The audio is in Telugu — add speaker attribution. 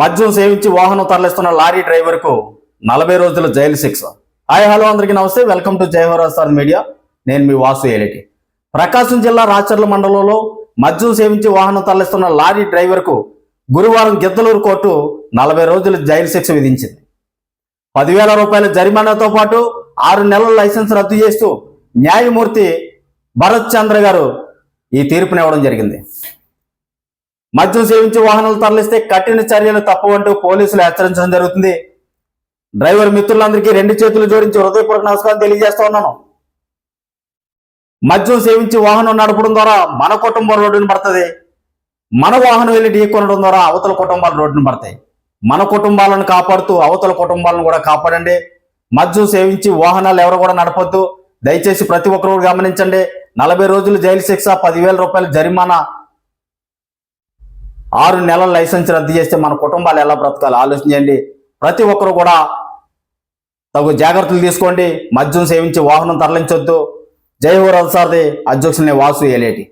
Speaker 1: మద్యం సేవించి వాహనం తరలిస్తున్న లారీ డ్రైవర్కు నలభై రోజుల జైలు శిక్ష. హాయ్ హలో అందరికీ నమస్తే. వెల్కమ్ టు జయహోరాస్తార్ మీడియా. నేను మీ వాసు ఏలిటి. ప్రకాశం జిల్లా రాచర్ల మండలంలో మద్యం సేవించి వాహనం తరలిస్తున్న లారీ డ్రైవర్కు గురువారం గిద్దలూరు కోర్టు నలభై రోజుల జైలు శిక్ష విధించింది. పదివేల రూపాయల జరిమానాతో పాటు ఆరు నెలల లైసెన్స్ రద్దు చేస్తూ న్యాయమూర్తి భరత్ చంద్ర గారు ఈ తీర్పునివ్వడం జరిగింది. మద్యం సేవించి వాహనాలు తరలిస్తే కఠిన చర్యలు తప్పవంటూ పోలీసులు హెచ్చరించడం జరుగుతుంది. డ్రైవర్ మిత్రులందరికీ రెండు చేతులు జోడించి హృదయపూర్వక నమస్కారం తెలియజేస్తా ఉన్నాను. మద్యం సేవించి వాహనం నడపడం ద్వారా మన కుటుంబం రోడ్డును పడుతుంది. మన వాహనం వెళ్ళి ఢీకొనడం ద్వారా అవతల కుటుంబాలు రోడ్డును పడతాయి. మన కుటుంబాలను కాపాడుతూ అవతల కుటుంబాలను కూడా కాపాడండి. మద్యం సేవించి వాహనాలు ఎవరు కూడా నడపొద్దు. దయచేసి ప్రతి ఒక్కరు గమనించండి. నలభై రోజులు జైలు శిక్ష పదివేల రూపాయల జరిమానా ఆరు నెలల లైసెన్స్ రద్దు చేస్తే మన కుటుంబాలు ఎలా బ్రతకాలి? ఆలోచించండి ప్రతి ఒక్కరు కూడా తగు జాగ్రత్తలు తీసుకోండి. మద్యం సేవించి వాహనం తరలించొద్దు. జై హోరాల్ సార్ది అధ్యక్షుల్ని వాసు ఏలేటి.